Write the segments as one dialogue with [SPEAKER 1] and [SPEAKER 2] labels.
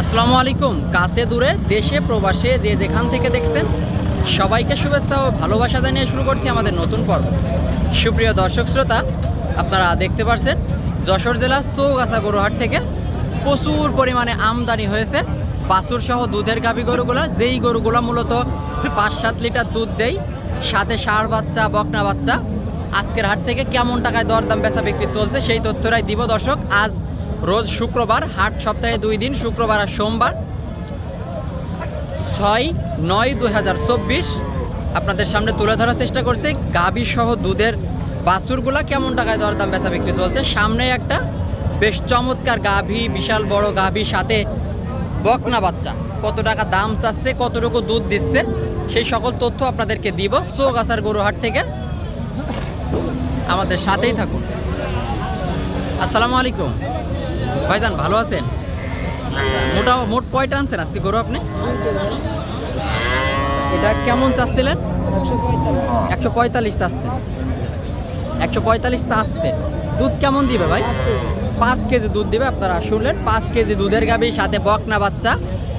[SPEAKER 1] আসসালামু আলাইকুম। কাছে দূরে, দেশে, প্রবাসে, যে যেখান থেকে দেখছেন, সবাইকে শুভেচ্ছা ও ভালোবাসা জানিয়ে শুরু করছি আমাদের নতুন পর্ব। সুপ্রিয় দর্শক শ্রোতা, আপনারা দেখতে পাচ্ছেন যশোর জেলার চৌগাছা গরুহাট থেকে প্রচুর পরিমাণে আমদানি হয়েছে। বাছুর সহ দুধের গাভী গরুগুলা, যেই গরুগুলা মূলত পাঁচ সাত লিটার দুধ দেয় সাথে ষাঁড় বাচ্চা, বকনা বাচ্চা, আজকের হাট থেকে কেমন টাকায় দরদাম বেচা বিক্রি চলছে সেই তথ্যরাই দিব দর্শক। আজ রোজ শুক্রবার, হাট সপ্তাহে দুই দিন, শুক্রবার আর সোমবার। ছয় নয় দুই আপনাদের সামনে তুলে ধরার চেষ্টা করছে গাভী সহ দুধের বাছুরগুলা কেমন টাকায় দরদাম বেচা বিক্রি চলছে? সামনে একটা বেশ চমৎকার গাভী, বিশাল বড় গাভী, সাথে বকনা বাচ্চা। কত টাকা দাম চাচ্ছে, কতটুকু দুধ দিচ্ছে, সেই সকল তথ্য আপনাদেরকে দিব। চৌগাছার গরুহাট থেকে আমাদের সাথেই থাকুন। আসসালামু আলাইকুম। ভাইজান ভালো আছেন? আচ্ছা মোটা মোট কয়টা আনছেন আজকে গরু আপনি? এটা কেমন চাচ্ছিলেন? একশো পঁয়তাল্লিশ চাচ্ছেন। একশো পঁয়তাল্লিশ চাচ্ছেন। দুধ কেমন দিবে ভাই? পাঁচ কেজি। দুধ দিবে আপনারা শুনলেন। পাঁচ কেজি দুধের গাবি সাথে বকনা বাচ্চা।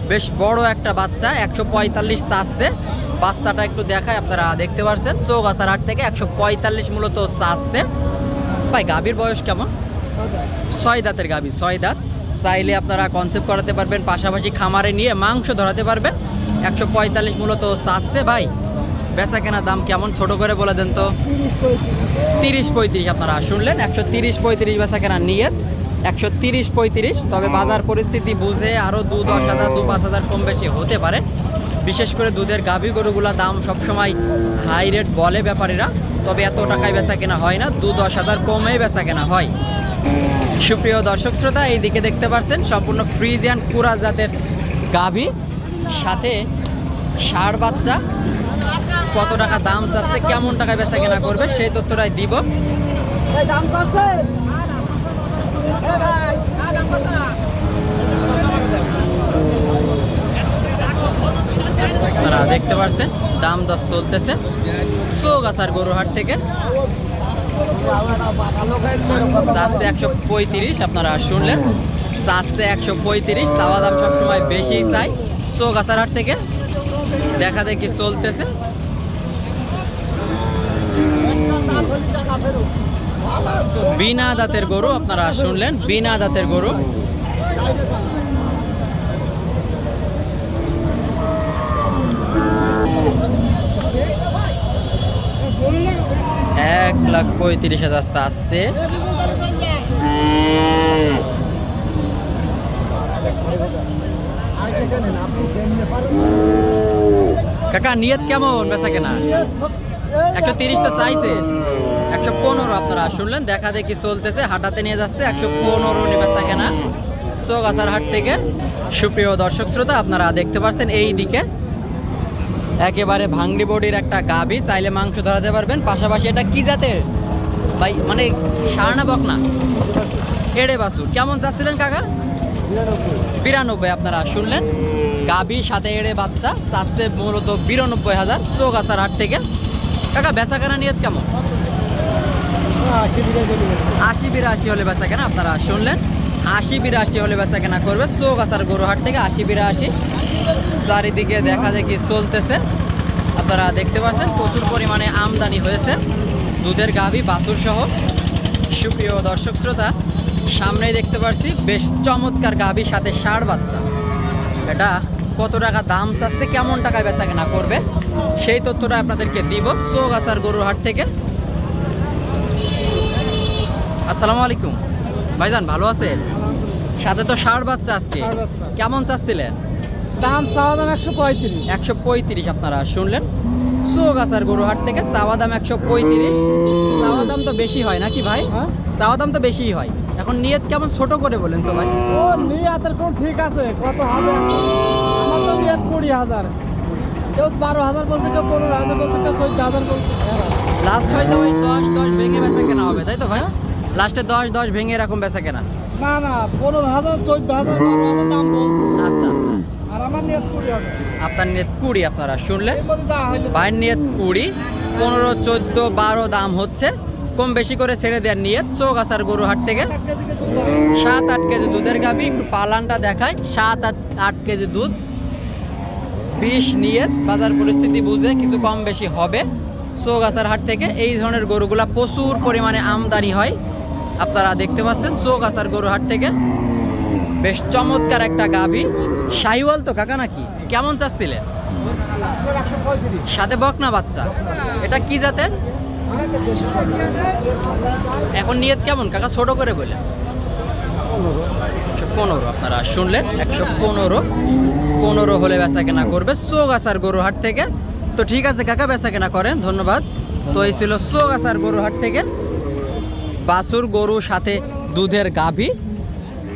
[SPEAKER 1] বেশ বড় একটা বাচ্চা একশো পঁয়তাল্লিশ চাচ্ছে। বাচ্চাটা একটু দেখায় আপনারা দেখতে পাচ্ছেন চৌগাছার হাট থেকে একশো পঁয়তাল্লিশ মূলত চাচ্ছে। ভাই গাভীর বয়স কেমন? ছয় দাঁতের গাভী, ছয় দাঁত। চাইলে আপনারা কনসেপ্ট করাতে পারবেন, পাশাপাশি খামারে নিয়ে মাংস ধরাতে পারবেন। একশো পঁয়তাল্লিশ মূলত চাচ্ছে ভাই। বেচা কেনা দাম কেমন? ছোট করে বলে দেন তো। তিরিশ পঁয়ত্রিশ আপনারা শুনলেন, একশো তিরিশ পঁয়ত্রিশ বেচা কেনা নিয়ে একশো তিরিশ পঁয়ত্রিশ। তবে বাজার পরিস্থিতি বুঝে আরও দু দশ হাজার, দু পাঁচ হাজার কম বেশি হতে পারে। বিশেষ করে দুধের গাভী গরুগুলা দাম সবসময় হাই রেট বলে ব্যাপারীরা। তবে এত টাকায় বেচা কেনা হয় না, দু দশ হাজার কমেই বেচা কেনা হয়। সুপ্রিয় দর্শক শ্রোতা, এইদিকে দেখতে পাচ্ছেন সম্পূর্ণ ফ্রিজিয়ান কুরা জাতের গাভী। সাথে ষাঁড় বাচ্চা। কত টাকা দাম চাচ্ছে, কেমন টাকায় বেচা কেনা করবে, সেই তথ্যটাই দিব। দেখতে পাচ্ছেন, দাম দর চলতেছে। চৌগাছার গরুহাট থেকে। চাচ্ছে একশো পঁয়ত্রিশ, আপনারা শুনলেন। চাচ্ছে একশো পঁয়ত্রিশ, চাওয়া দাম সবসময় বেশি চাই। চৌগাছার হাট থেকে দেখা দেখি চলতেছে। বিনা দাঁতের গরু আপনারা শুনলেন, বিনা দাঁতের গরু। এক লাখ পঁয়ত্রিশ হাজার আসছে। কাকা, নিয়ত কেমন বেচা কেনা? একশো তিরিশটা চাইছে, একশো পনেরো আপনারা শুনলেন, দেখা দেখি চলতেছে, হাটাতে নিয়ে যাচ্ছে, একশো পনেরো বেচা কেনা। চৌগাছার হাট থেকে সুপ্রিয় দর্শক শ্রোতা, আপনারা দেখতে পাচ্ছেন এই দিকে একেবারে ভাঙ্গি বডির একটা গাভী, চাইলে মাংস ধরাতে পারবেন। পাশাপাশি এটা কি জাতের? ভাই মানে সারনা বকনা এড়ে বাসুর কেমন চাচ্ছিলেন কাকা? বিরানব্বই, আপনারা শুনলেন। গাভী, সাথে এড়ে বাচ্চা, চাচ্ছে মূলত বিরানব্বই হাজার চৌগাছার হাট থেকে। কাকা, বেচা কেনা নিয়ত কেমন? আশি বিরাশি হলে বেচা কেনা, আপনারা শুনলেন। আশি বিরাশি হলে বেচা কেনা করবে চৌগাছার গরুহাট থেকে, আশি বিরাশি। চারিদিকে দেখা দেখি চলতেছে। আপনারা দেখতে পাচ্ছেন প্রচুর পরিমাণে আমদানি হয়েছে। দুধের গাভী বাছুর সহ। সুপ্রিয় দর্শক শ্রোতা সামনেই দেখতে পাচ্ছি বেশ চমৎকার গাভীর সাথে ষাঁড় বাচ্চা। এটা কত টাকা দাম চাচ্ছে কেমন টাকায় বেচা কেনা করবে সেই তথ্যটা আপনাদেরকে দিব চৌগাছার গরুর হাট থেকে। আসসালামু আলাইকুম। ভাইজান ভালো আছেন? সাথে তো ষাঁড় বাচ্চা আজকে। কেমন চাচ্ছিলেন?
[SPEAKER 2] দাম চাওয়া দাম একশো পঁয়ত্রিশ।
[SPEAKER 1] একশো পঁয়ত্রিশ আপনারা শুনলেন। চৌগাছার গরুহাট থেকে চাওয়া দাম একশো পঁয়ত্রিশ। চাওয়া দাম তো বেশি হয় নাকি ভাই?
[SPEAKER 2] হ্যাঁ।
[SPEAKER 1] চাওয়া দাম তো বেশিই হয়। এখন নিয়ত কেমন ছোট করে বলেন তো ভাই?
[SPEAKER 2] ও নিয়াতের কোন ঠিক আছে। কত হবে আমার তো নিয়াত কুড়ি হাজার। কেউ বারো হাজার বলছে কেউ পনেরো হাজার বলছে কেউ চোদ্দ হাজার বলছে।
[SPEAKER 1] লাস্ট হয়তো ওই দশ দশ ভেঙে বেচা কেনা হবে তাই তো ভাই? লাস্টে দশ দশ ভেঙে এরকম বেচা কেনা।
[SPEAKER 2] না না পনেরো হাজার চোদ্দ হাজার দাম বলছে।
[SPEAKER 1] আচ্ছা আচ্ছা।
[SPEAKER 2] নিয়াত
[SPEAKER 1] আপনার নিয়ত কুড়ি আপনারা শুনলেন ভাইয়ের নিয়ত কুড়ি পনেরো চোদ্দ বারো দাম হচ্ছে। কম বেশি করে ছেড়ে দেওয়ার নিয়ে চৌগাছার গরু হাট থেকে। সাত আট কেজি দুধের গাবি একটু পালানটা দেখায় সাত আট আট কেজি দুধ। বিষ নিয়ে বাজার পরিস্থিতি বুঝে কিছু কম বেশি হবে। চৌগাছার হাট থেকে এই ধরনের গরুগুলা প্রচুর পরিমাণে আমদানি হয়। আপনারা দেখতে পাচ্ছেন চৌগাছার গরু হাট থেকে। বেশ চমৎকার একটা গাভি। শাহিওয়াল তো কাকা নাকি? কেমন চাচ্ছিলেন? সাথে বকনা বাচ্চা। এটা কি জাতের? এখন নিয়ত কেমন? কাকা ছোট করে বলে পনেরো। আপনারা শুনলেন, একশো পনেরো। পনেরো হলে বেচা কেনা করবে চৌগাছার গরুহাট থেকে। তো ঠিক আছে কাকা, বেচা কেনা করেন, ধন্যবাদ। তো এই ছিল চৌগাছার গরুহাট থেকে। বাছুর গরু সাথে দুধের গাভী।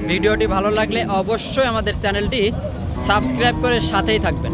[SPEAKER 1] ভিডিওটি ভালো লাগলে অবশ্যই আমাদের চ্যানেলটি সাবস্ক্রাইব করে সাথেই থাকবেন।